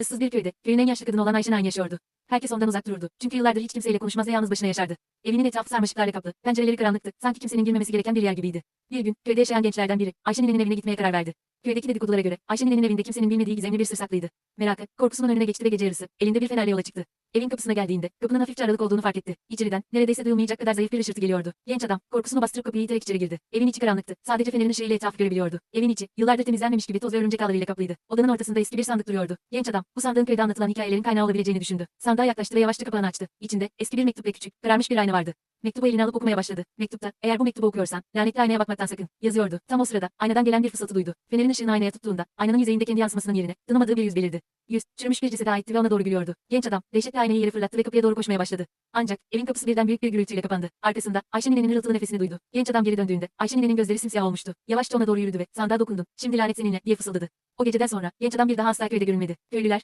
Issız bir köyde, köyün en yaşlı kadını olan Ayşen Ayn yaşıyordu. Herkes ondan uzak dururdu. Çünkü yıllardır hiç kimseyle konuşmaz ve yalnız başına yaşardı. Evinin etrafı sarmaşıklarla kaplı, pencereleri karanlıktı, sanki kimsenin girmemesi gereken bir yer gibiydi. Bir gün, köyde yaşayan gençlerden biri, Ayşe ninenin evine gitmeye karar verdi. Köydeki dedikodulara göre, Ayşe ninenin evinde kimsenin bilmediği gizemli bir sır saklıydı. Merakı, korkusunun önüne geçti ve gece yarısı, elinde bir fenerle yola çıktı. Evin kapısına geldiğinde, kapının hafifçe aralık olduğunu fark etti. İçeriden, neredeyse duyulmayacak kadar zayıf bir ışırtı geliyordu. Genç adam, korkusunu bastırıp kapıyı iterek içeri girdi. Evin içi karanlıktı. Sadece fenerin ışığıyla etrafı görebiliyordu. Evin içi, yıllardır temizlenmemiş gibi toz ve örümcek ağlarıyla kaplıydı. Odanın ortasında eski bir sandık duruyordu. Genç adam, bu sandığın köyde anlatılan hikayelerin kaynağı olabileceğini düşündü. Sandığa yaklaştı ve yavaşça kapağını açtı. İçinde, eski bir mektup ve küçük, kararmış bir ayna vardı. Mektubu eline alıp okumaya başladı. Mektupta, eğer bu mektubu okuyorsan, lanetli aynaya bakmaktan sakın, yazıyordu. Tam o sırada, aynadan gelen bir fısıltı duydu. Fenerin ışığını aynaya tuttuğunda, aynanın yüzeyinde kendi yansımasının yerine, tanımadığı bir yüz belirdi. Yüz, çürümüş bir cesede aitti ve ona doğru gülüyordu. Genç adam, dehşetle aynayı yere fırlattı ve kapıya doğru koşmaya başladı. Ancak, evin kapısı birden büyük bir gürültüyle kapandı. Arkasında, Ayşe ninenin hırıltılı nefesini duydu. Genç adam geri döndüğünde, Ayşe ninenin gözleri simsiyah olmuştu. Yavaşça ona doğru yürüdü ve, sandığa dokundun, şimdi lanet seninle, diye fısıldadı. O geceden sonra, genç adam bir daha asla köyde görünmedi. Köylüler,